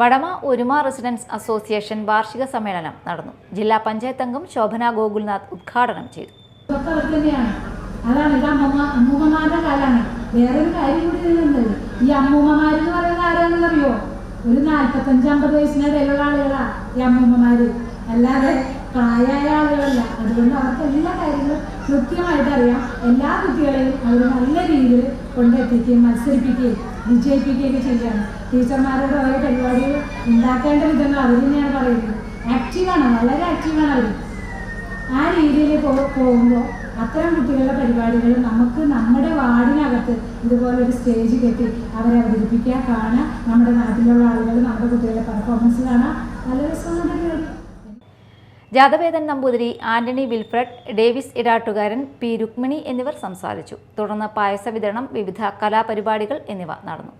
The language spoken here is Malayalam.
വടമ ഒരുമ റെസിഡൻസ് അസോസിയേഷൻ വാർഷിക സമ്മേളനം നടന്നു. ജില്ലാ പഞ്ചായത്ത് അംഗം ശോഭന ഗോകുൽനാഥ് ഉദ്ഘാടനം ചെയ്തു. അതാണ് ഇത് അമ്മമ്മ അമ്മൂമ്മമാരുടെ കാലാണ്. വേറൊരു കാര്യം കൂടി ഇതിലുണ്ട്. ഈ അമ്മൂമ്മമാരെന്ന് പറയുന്നത് ആരാണെന്നറിയോ? ഒരു നാൽപ്പത്തഞ്ച് അമ്പത് വയസ്സിനിടയിലുള്ള ആളുകളാ ഈ അമ്മൂമ്മമാര്. അല്ലാതെ ആളുകളല്ല അതുകൊണ്ട് അവർക്ക് എല്ലാ കാര്യങ്ങളും കൃത്യമായിട്ട് അറിയാം. എല്ലാ കുട്ടികളെയും അവർ നല്ല രീതിയിൽ കൊണ്ടെത്തിക്കുകയും മത്സരിപ്പിക്കുകയും വിജയിപ്പിക്കുകയൊക്കെ ചെയ്യുകയാണ്. ടീച്ചർമാരുടെ ഓരോ പരിപാടികൾ ഉണ്ടാക്കേണ്ട വിധങ്ങൾ അവർ തന്നെയാണ് പറയുന്നത്. ആക്റ്റീവാണ് വളരെ ആക്റ്റീവാണ് അവർ. ആ രീതിയിൽ പോകുമ്പോൾ അത്തരം കുട്ടികളുടെ പരിപാടികൾ നമുക്ക് നമ്മുടെ വാർഡിനകത്ത് ഇതുപോലെ ഒരു സ്റ്റേജ് കെട്ടി അവരെ അവതരിപ്പിക്കുക കാണാം നമ്മുടെ നാട്ടിലുള്ള ആളുകൾ നമ്മുടെ കുട്ടികളുടെ പെർഫോമൻസ് കാണാം നല്ല പരിപാടി Jathavedan Namboothiri Antony Wilfred Davis Edattukaran P Rukmini എന്നിവർ സംസാരിച്ചു. തുടർന്ന് പായസ വിതരണം വിവിധ കലാപരിപാടികൾ എന്നിവ നടന്നു.